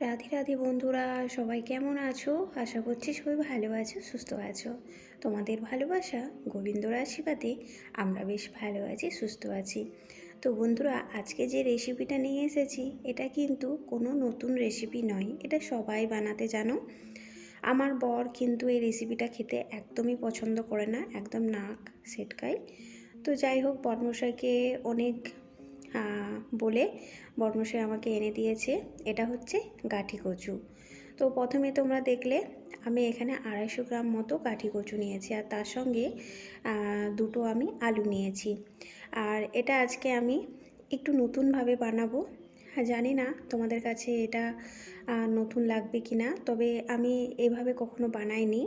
রাধে রাধে বন্ধুরা, সবাই কেমন আছো? আশা করছি সবাই ভালো আছো, সুস্থ আছো। তোমাদের ভালোবাসা, গোবিন্দর আশীর্বাদে আমরা বেশ ভালো আছি, সুস্থ আছি। তো বন্ধুরা, আজকে যে রেসিপিটা নিয়ে এসেছি, এটা কিন্তু কোনো নতুন রেসিপি নয়, এটা সবাই বানাতে জানো। আমার বর কিন্তু এই রেসিপিটা খেতে একদমই পছন্দ করে না, একদম নাক সেটকায়। তো যাই হোক, বর্মশাইকে অনেক বলে বর্মশাই আমাকে এনে দিয়েছে। এটা হচ্ছে গাঠি কচু। তো প্রথমে তোমরা দেখলে আমি এখানে আড়াইশো গ্রাম মতো কাঠি কচু নিয়েছি আর তার সঙ্গে দুটো আমি আলু নিয়েছি। আর এটা আজকে আমি একটু নতুনভাবে বানাবো। হ্যাঁ জানি না তোমাদের কাছে এটা নতুন লাগবে কি না তবে আমি এভাবে কখনো বানাইনি।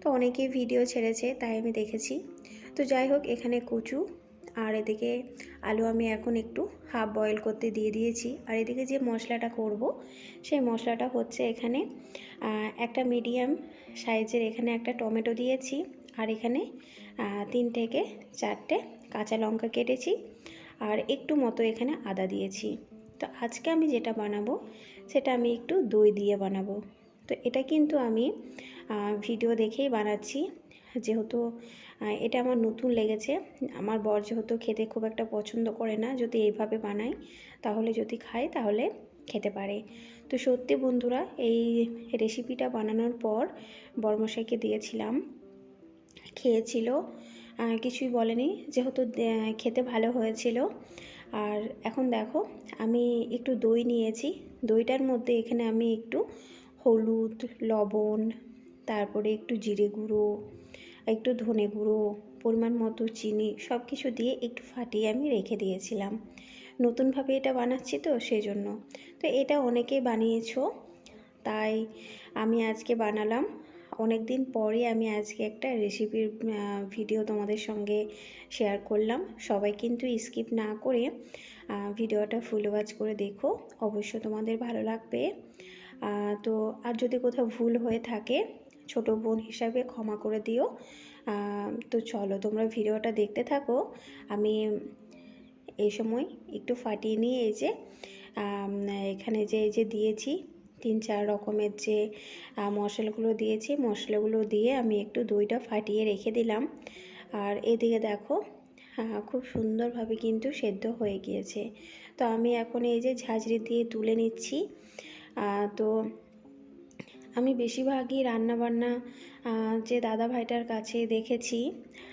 তো অনেকেই ভিডিও ছেড়েছে, তাই আমি দেখেছি। তো যাই হোক, এখানে কচু আর এদিকে আলু আমি এখন একটু হাফ বয়েল করতে দিয়ে দিয়েছি। আর এদিকে যে মশলাটা করব, সেই মশলাটা হচ্ছে এখানে একটা মিডিয়াম সাইজের এখানে একটা টমেটো দিয়েছি। আর এখানে তিন থেকে চারটে কাঁচা লঙ্কা কেটেছি। আর একটু মতো এখানে আদা দিয়েছি। তো আজকে আমি যেটা বানাবো, সেটা আমি একটু দই দিয়ে বানাবো। তো এটা কিন্তু আমি ভিডিও দেখেই বানাচ্ছি। যেহেতু এটা আমার নতুন লেগেছে। আমার বর যেহেতু খেতে খুব একটা পছন্দ করে না, যদি এইভাবে বানাই তাহলে যদি খায়, তাহলে খেতে পারে। তো সত্যি বন্ধুরা, এই রেসিপিটা বানানোর পর বর্মশাইকে দিয়েছিলাম। খেয়েছিল কিছুই বলেনি, যেহেতু খেতে ভালো হয়েছিল। আর এখন দেখো, আমি একটু দই নিয়েছি। দইটার মধ্যে এখানে আমি একটু হলুদ, লবণ, তারপরে একটু জিরে গুঁড়ো একটু ধনে গুঁড়ো, পরিমাণ মতো চিনি সব কিছু দিয়ে একটু ফাটিয়ে আমি রেখে দিয়েছিলাম। নতুনভাবে এটা বানাচ্ছি তো সেই জন্য। তো এটা অনেকেই বানিয়েছো, তাই আমি আজকে বানালাম। অনেক দিন পরে আমি আজকে একটা রেসিপির ভিডিও তোমাদের সঙ্গে শেয়ার করলাম। সবাই কিন্তু স্কিপ না করে ভিডিওটা ফুল ওয়াচ করে দেখো। অবশ্য তোমাদের ভালো লাগবে। তো আর যদি কোথাও ভুল হয়ে থাকে ছোট বোন হিসাবে ক্ষমা করে দিও। তো চলো তোমরা ভিডিওটা দেখতে থাকো। আমি এই সময় একটু ফাটিয়ে নিয়ে এই যে এখানে যে, এই যে দিয়েছি, তিন চার রকমের যে মশলাগুলো দিয়েছি, মশলাগুলো দিয়ে আমি একটু দইটা ফাটিয়ে রেখে দিলাম। আর এদিকে দেখো খুব সুন্দরভাবে কিন্তু সেদ্ধ হয়ে গিয়েছে। তো আমি এখন এই যে ঝাঁঝরি দিয়ে তুলে নিচ্ছি। তো আমি বেশিরভাগই রান্নাবান্না যে দাদা ভাইটার কাছে দেখেছি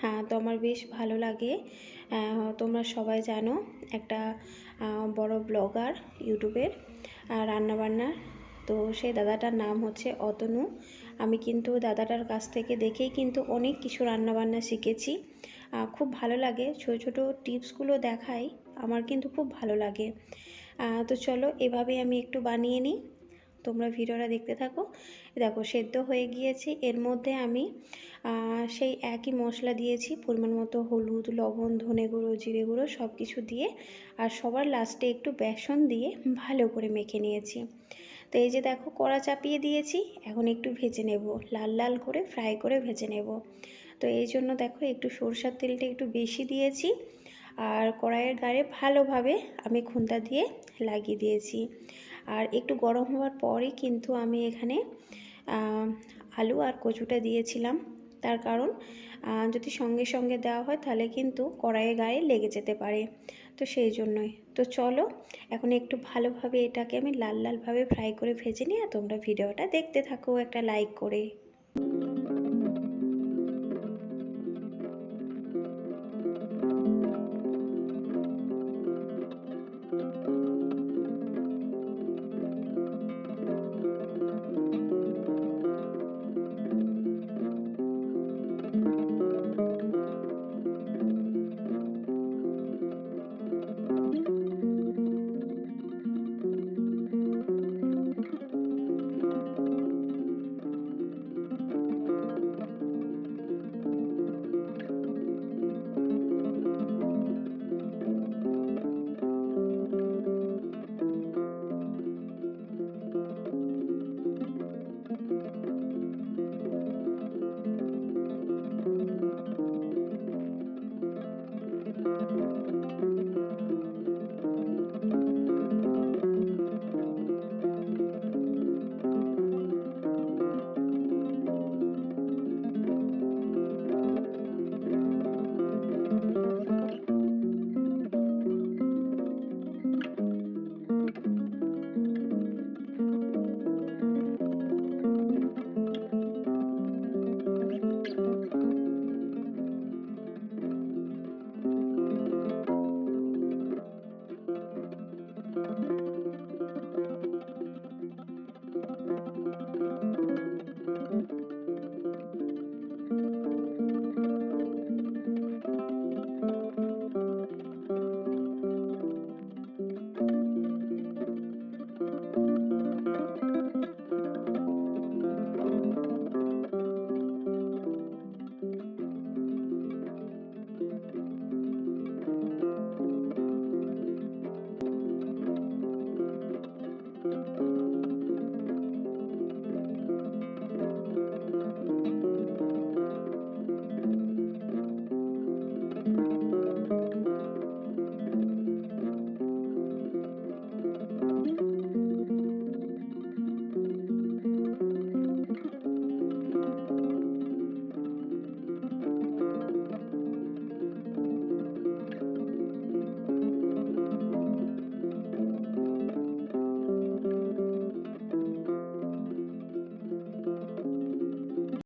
হ্যাঁ তো আমার বেশ ভালো লাগে। তোমরা সবাই জানো একটা বড় ব্লগার ইউটিউবের আহ, রান্নাবান্নার। তো সেই দাদাটার নাম হচ্ছে অতনু। আমি কিন্তু দাদাটার কাছ থেকে দেখেই কিন্তু অনেক কিছু রান্নাবান্না শিখেছি। খুব ভালো লাগে। ছোটো ছোটো টিপসগুলো দেখাই আমার কিন্তু খুব ভালো লাগে। তো চলো এভাবেই আমি একটু বানিয়ে নিই। তোমরা ভিডিওটা দেখতে থাকো। দেখো, সেদ্ধ হয়ে গিয়েছে। এর মধ্যে আমি সেই একই মশলা দিয়েছি। পরিমাণ মতো হলুদ, লবণ, ধনে গুঁড়ো, জিরে গুঁড়ো সব কিছু দিয়ে আর সবার লাস্টে একটু বেসন দিয়ে ভালো করে মেখে নিয়েছি। তো এই যে দেখো, কড়া চাপিয়ে দিয়েছি। এখন একটু ভেজে নেব। লাল লাল করে ফ্রাই করে ভেজে নেব। তো এই জন্য দেখো, একটু সরষার তেলটা একটু বেশি দিয়েছি। আর কড়াইয়ের গায়ে ভালোভাবে আমি খুন্তা দিয়ে লাগিয়ে দিয়েছি। আর একটু গরম হওয়ার পরে কিন্তু আমি এখানে আলু আর কচুটা দিয়েছিলাম। তার কারণ যদি সঙ্গে সঙ্গে দেওয়া হয় তাহলে কিন্তু কড়াইয়ের গায়ে লেগে যেতে পারে। তো সেই জন্যই। তো চলো, এখন একটু ভালোভাবে এটাকে আমি লাল লালভাবে ফ্রাই করে ভেজে নিয়ে তোমরা ভিডিওটা দেখতে থাকো, একটা লাইক করে।